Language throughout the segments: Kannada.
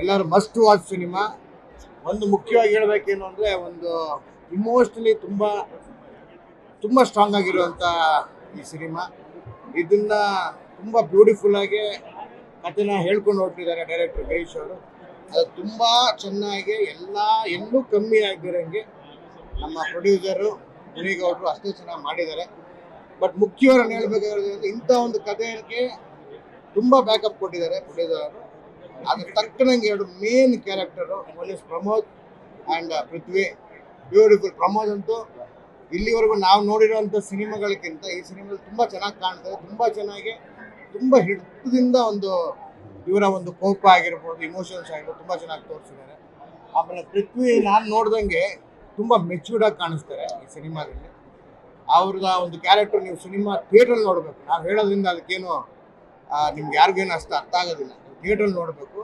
ಎಲ್ಲರೂ ಮಸ್ಟ್ ವಾಚ್ ಸಿನಿಮಾ ಒಂದು ಮುಖ್ಯವಾಗಿ ಹೇಳಬೇಕೇನು ಅಂದರೆ ಒಂದು ಇಮೋಷ್ನಲಿ ತುಂಬ ತುಂಬ ಸ್ಟ್ರಾಂಗ್ ಆಗಿರುವಂಥ ಈ ಸಿನಿಮಾ ಇದನ್ನು ತುಂಬ ಬ್ಯೂಟಿಫುಲ್ಲಾಗಿ ಕಥೆನ ಹೇಳ್ಕೊಂಡು ಹೊರಟಿದ್ದಾರೆ ಡೈರೆಕ್ಟರ್ ಗಿರೀಶ್ ಅವರು. ಅದು ತುಂಬ ಚೆನ್ನಾಗಿ ಎಲ್ಲ, ಎಲ್ಲೂ ಕಮ್ಮಿ ಆಗಿರೋಂಗೆ ನಮ್ಮ ಪ್ರೊಡ್ಯೂಸರು ಮುನಿಗೌಡರು ಅಷ್ಟೇ ಚೆನ್ನಾಗಿ ಮಾಡಿದ್ದಾರೆ. ಬಟ್ ಮುಖ್ಯವಾಗಿ ಹೇಳ್ಬೇಕಾಗಿರೋದು ಇಂಥ ಒಂದು ಕಥೆಗೆ ತುಂಬ ಬ್ಯಾಕಪ್ ಕೊಟ್ಟಿದ್ದಾರೆ ಪ್ರೊಡ್ಯೂಸರ್ ಅವರು. ಅದ್ರ ತಕ್ಕನಂಗೆ ಎರಡು main character one Pramod and Prithvi. Beautiful Pramod ಅಂತೂ. ಇಲ್ಲಿವರೆಗೂ ನಾವು ನೋಡಿರೋಂಥ ಸಿನಿಮಾಗಳಿಗಿಂತ ಈ ಸಿನಿಮಾದಲ್ಲಿ ತುಂಬ ಚೆನ್ನಾಗಿ ಕಾಣ್ತದೆ. ತುಂಬ ಚೆನ್ನಾಗಿ, ತುಂಬ ಹಿಡಿತದಿಂದ ಒಂದು ಇವರ ಒಂದು ಕೋಪ ಆಗಿರ್ಬೋದು ಇಮೋಷನ್ಸ್ ಆಗಿರ್ಬೋದು, ತುಂಬ ಚೆನ್ನಾಗಿ ತೋರಿಸಿದ್ದಾರೆ. ಆಮೇಲೆ ಪೃಥ್ವಿ ನಾನು ನೋಡ್ದಂಗೆ ತುಂಬ ಮೆಚ್ಯೂರ್ಡಾಗಿ ಕಾಣಿಸ್ತಾರೆ ಈ ಸಿನಿಮಾದಲ್ಲಿ. ಅವ್ರದ ಒಂದು ಕ್ಯಾರೆಕ್ಟರ್ ನೀವು ಸಿನಿಮಾ ಥಿಯೇಟ್ರಲ್ಲಿ ನೋಡಬೇಕು. ನಾವು ಹೇಳೋದ್ರಿಂದ ಅದಕ್ಕೇನು ನಿಮ್ಗೆ ಯಾರಿಗೇನು ಅಷ್ಟು ಅರ್ಥ ಆಗೋದಿಲ್ಲ. ಥಿಯೇಟ್ರಲ್ಲಿ ನೋಡಬೇಕು.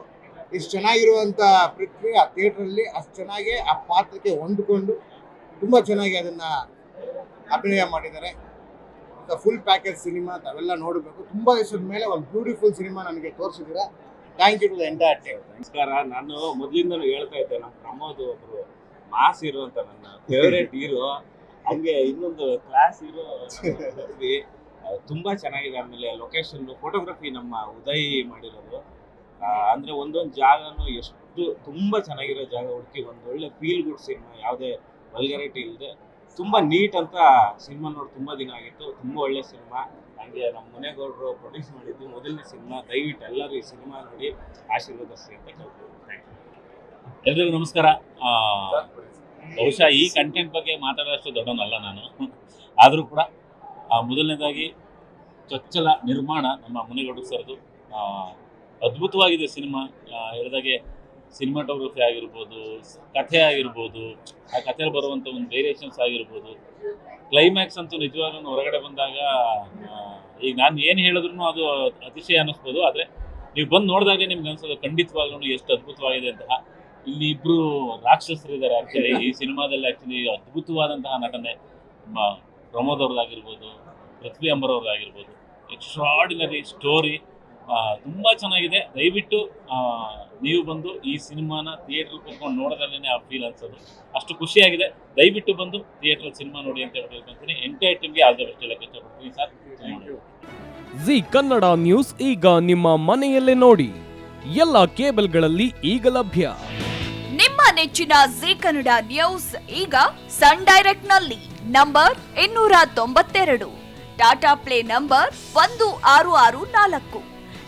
ಇಷ್ಟು ಚೆನ್ನಾಗಿರುವಂಥ ಪ್ರಕ್ರಿಯೆ ಆ ಥಿಯೇಟ್ರಲ್ಲಿ ಅಷ್ಟು ಚೆನ್ನಾಗಿ ಆ ಪಾತ್ರಕ್ಕೆ ಹೊಂದಿಕೊಂಡು ತುಂಬ ಚೆನ್ನಾಗಿ ಅದನ್ನು ಅಭಿನಯ ಮಾಡಿದ್ದಾರೆ. ಫುಲ್ ಪ್ಯಾಕೇಜ್ ಸಿನಿಮಾ ತಾವೆಲ್ಲ ನೋಡಬೇಕು. ತುಂಬ ದಿವಸದ ಮೇಲೆ ಒಂದು ಬ್ಯೂಟಿಫುಲ್ ಸಿನಿಮಾ ನನಗೆ ತೋರಿಸಿದ್ದೀರಾ. Thank you to the entire team ನಮಸ್ಕಾರ. ನಾನು ಮೊದಲಿಂದನೂ ಹೇಳ್ತಾ ಇದ್ದೆ, ನಮ್ಮ ಪ್ರಮೋದ್ ಒಬ್ರು ಮಾಸ್ ಹೀರೋ ಅಂತ ನನ್ನ ಫೇವ್ರೇಟ್ ಹೀರೋ. ಹಂಗೆ ಇನ್ನೊಂದು ಕ್ಲಾಸ್ ಹೀರೋ ತುಂಬಾ ಚೆನ್ನಾಗಿದೆ ಆಮೇಲೆ ಲೊಕೇಶನ್ ಫೋಟೋಗ್ರಫಿ ನಮ್ಮ ಉದಯ್ ಮಾಡಿರೋದು. ಅಂದ್ರೆ ಒಂದೊಂದು ಜಾಗನು ಎಷ್ಟು ತುಂಬಾ ಚೆನ್ನಾಗಿರೋ ಜಾಗ ಹುಡುಕಿ ಒಂದು ಒಳ್ಳೆ ಫೀಲ್ ಗುಡ್ ಸಿನಿಮಾ ಯಾವುದೇ ವಲ್ಗರಿಟಿ ಇಲ್ಲದೆ ತುಂಬಾ ನೀಟ್ ಅಂತ ಸಿನಿಮಾ ನೋಡಿ ತುಂಬಾ ದಿನ ಆಗಿತ್ತು. ತುಂಬಾ ಒಳ್ಳೆ ಸಿನಿಮಾ ಹಂಗೆ ನಮ್ಮ ಮನೆಗೌಡರು ಪ್ರೊಡ್ಯೂಸ್ ಮಾಡಿದ್ದು ಮೊದಲನೇ ಸಿನಿಮಾ ದಯವಿಟ್ಟು ಎಲ್ಲರೂ ಈ ಸಿನಿಮಾ ನೋಡಿ ಆಶೀರ್ವದಿಸಿ ಅಂತ ಯು ಎಲ್ರಿಗೂ ನಮಸ್ಕಾರ. ಆ, ಬಹುಶಃ ಈ ಕಂಟೆಂಟ್ ಬಗ್ಗೆ ಮಾತಾಡೋಷ್ಟು ದೊಡ್ಡವನಲ್ಲ ನಾನು. ಆದರೂ ಕೂಡ ಆ, ಮೊದಲನೇದಾಗಿ ಚೊಚ್ಚಲ ನಿರ್ಮಾಣ ನಮ್ಮ ಮುನಿಗೌಡರು ಸರ್ದು ಆ, ಅದ್ಭುತವಾಗಿದೆ ಸಿನಿಮಾ. ಹೇಳಿದಾಗೆ ಸಿನಿಮಾಟೋಗ್ರಫಿ ಆಗಿರ್ಬೋದು, ಕಥೆ ಆಗಿರ್ಬೋದು, ಆ ಕಥೆಯಲ್ಲಿ ಬರುವಂಥ ಒಂದು ವೇರಿಯೇಷನ್ಸ್ ಆಗಿರ್ಬೋದು. ಕ್ಲೈಮ್ಯಾಕ್ಸ್ ಅಂತೂ ನಿಜವಾಗ್ಲೂ ಹೊರಗಡೆ ಬಂದಾಗ ಈಗ ನಾನು ಏನು ಹೇಳಿದ್ರು ಅದು ಅತಿಶಯ ಅನ್ನಿಸ್ಬೋದು. ಆದರೆ ನೀವು ಬಂದು ನೋಡಿದಾಗ ನಿಮ್ಗೆ ಅನ್ಸೋದು ಖಂಡಿತವಾಗ್ಲೂ ಎಷ್ಟು ಅದ್ಭುತವಾಗಿದೆ ಅಂತ. ಇಲ್ಲಿ ಇಬ್ರು ರಾಕ್ಷಸರಿದ್ದಾರೆ ಆ್ಯಕ್ಚುಲಿ ಈ ಸಿನಿಮಾದಲ್ಲಿ ಆ್ಯಕ್ಚುಲಿ ಅದ್ಭುತವಾದಂತಹ ನಟನೆ. ಪ್ರಮೋದ್ ಅವ್ರದ್ದಾಗಿರ್ಬೋದು, ಪೃಥ್ವಿ ಅಂಬರ್ ಅವ್ರದ್ದಾಗಿರ್ಬೋದು. ಎಕ್ಸ್ಟ್ರಾಡಿನರಿ ಸ್ಟೋರಿ ತುಂಬಾ ಚೆನ್ನಾಗಿದೆ. ದಯವಿಟ್ಟು ಆ, ನೀವು ಬಂದು ಈ ಸಿನಿಮಾನ ಥಿಯೇಟರ್ ಕೂತ್ಕೊಂಡು ನೋಡೋದ್ರಲ್ಲೇ ಆ ಫೀಲ್ ಅನ್ಸೋದು. ಅಷ್ಟು ಖುಷಿಯಾಗಿದೆ. ದಯವಿಟ್ಟು ಬಂದು ಥಿಯೇಟರ್ ಸಿನಿಮಾ ನೋಡಿ ಅಂತ ಹೇಳ್ಕೊಂತೀನಿ. ಎಂಟೈರ್ ಟೀಮ್ಗೆ ಆಲ್ ದ ಬೆಸ್ಟ್ ಹೇಳಕ್ಕೆ ಇಷ್ಟಪಡ್ತೀನಿ ಸರ್. ಜಿ ಕನ್ನಡ ನ್ಯೂಸ್ ಈಗ ನಿಮ್ಮ ಮನೆಯಲ್ಲೇ ನೋಡಿ. ಎಲ್ಲ ಕೇಬಲ್ಗಳಲ್ಲಿ ಈಗ ಲಭ್ಯ. ನಿಮ್ಮ ನೆಚ್ಚಿನ ಜಿ ಕನ್ನಡ ನ್ಯೂಸ್ ಈಗ ಸನ್ ಡೈರೆಕ್ಟ್ನಲ್ಲಿ ನಂಬರ್ ಇನ್ನೂರ ತೊಂಬತ್ತೆರಡು. ಟಾಟಾ ಪ್ಲೇ ನಂಬರ್ ಒಂದು ಆರು ಆರು ನಾಲ್ಕು.